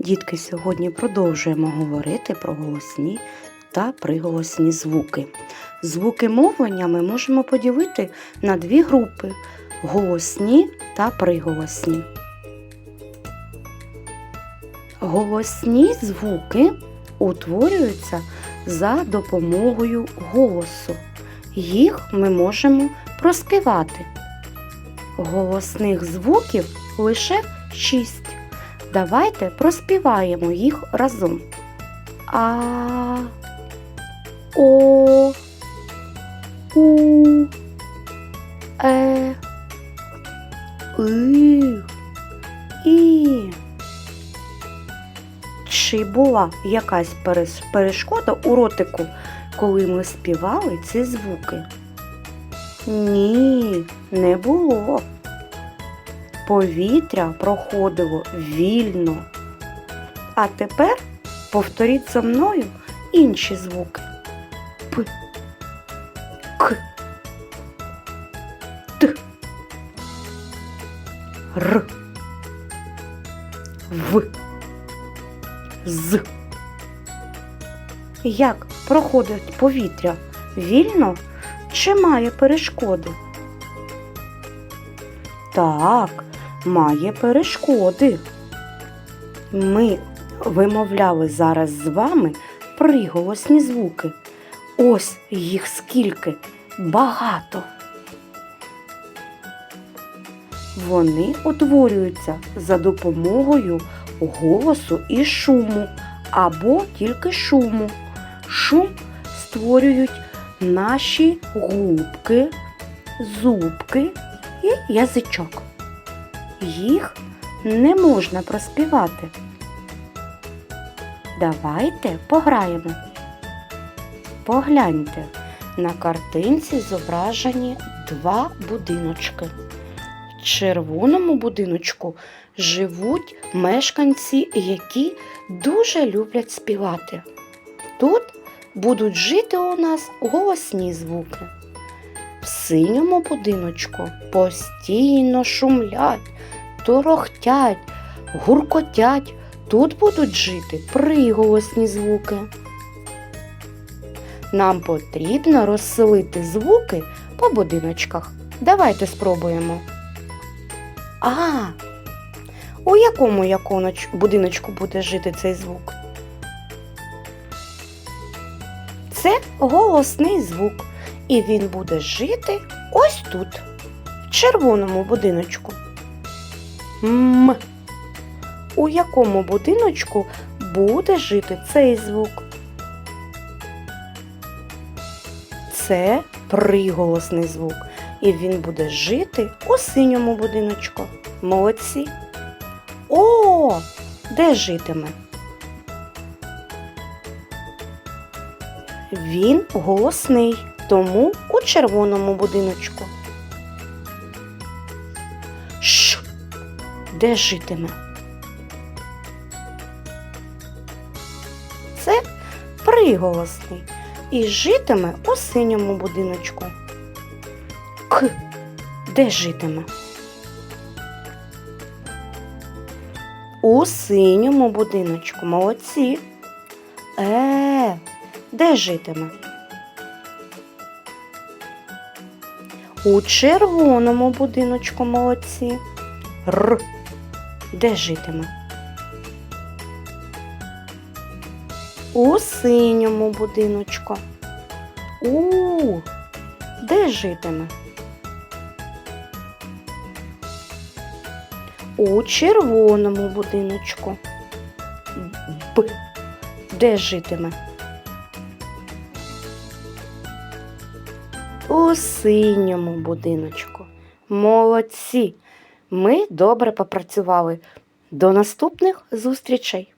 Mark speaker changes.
Speaker 1: Дітки, сьогодні продовжуємо говорити про голосні та приголосні звуки. Звуки мовлення ми можемо поділити на дві групи голосні та приголосні. Голосні звуки утворюються за допомогою голосу. Їх ми можемо проспівати. Голосних звуків лише шість. Давайте проспіваємо їх разом. А, О, У, Е, И, І. Чи була якась перешкода у ротику, коли ми співали ці звуки? Ні, не було. Повітря проходило вільно. А тепер повторіть за мною інші звуки. П, К, Т, Р, В, З. Як проходить повітря? Вільно чи має перешкоди? Так, має перешкоди. Ми вимовляли зараз з вами приголосні звуки. Ось їх скільки багато. Вони утворюються за допомогою голосу і шуму або тільки шуму. Шум створюють наші губки, зубки і язичок. Їх не можна проспівати. Давайте пограємо. Погляньте, на картинці зображені два будиночки. В червоному будиночку живуть мешканці, які дуже люблять співати. Тут будуть жити у нас голосні звуки. Синьому будиночку постійно шумлять, торохтять, гуркотять. Тут будуть жити приголосні звуки. Нам потрібно розселити звуки по будиночках. Давайте спробуємо. А, у якому яконоч- будиночку буде жити цей звук? Це голосний звук, і він буде жити ось тут, в червоному будиночку. М. У якому будиночку буде жити цей звук? Це приголосний звук, і він буде жити у синьому будиночку. Молодці. О, де житиме? Він голосний, тому у червоному будиночку. Ш. Де житиме? Це приголосний і житиме у синьому будиночку. К. Де житиме? У синьому будиночку. Молодці. Е, де житиме? У червоному будиночку молодці. Р. Де житиме? У синьому будиночку. У. Де житиме? У червоному будиночку. Б. Де житиме? У синьому будиночку. Молодці! Ми добре попрацювали. До наступних зустрічей!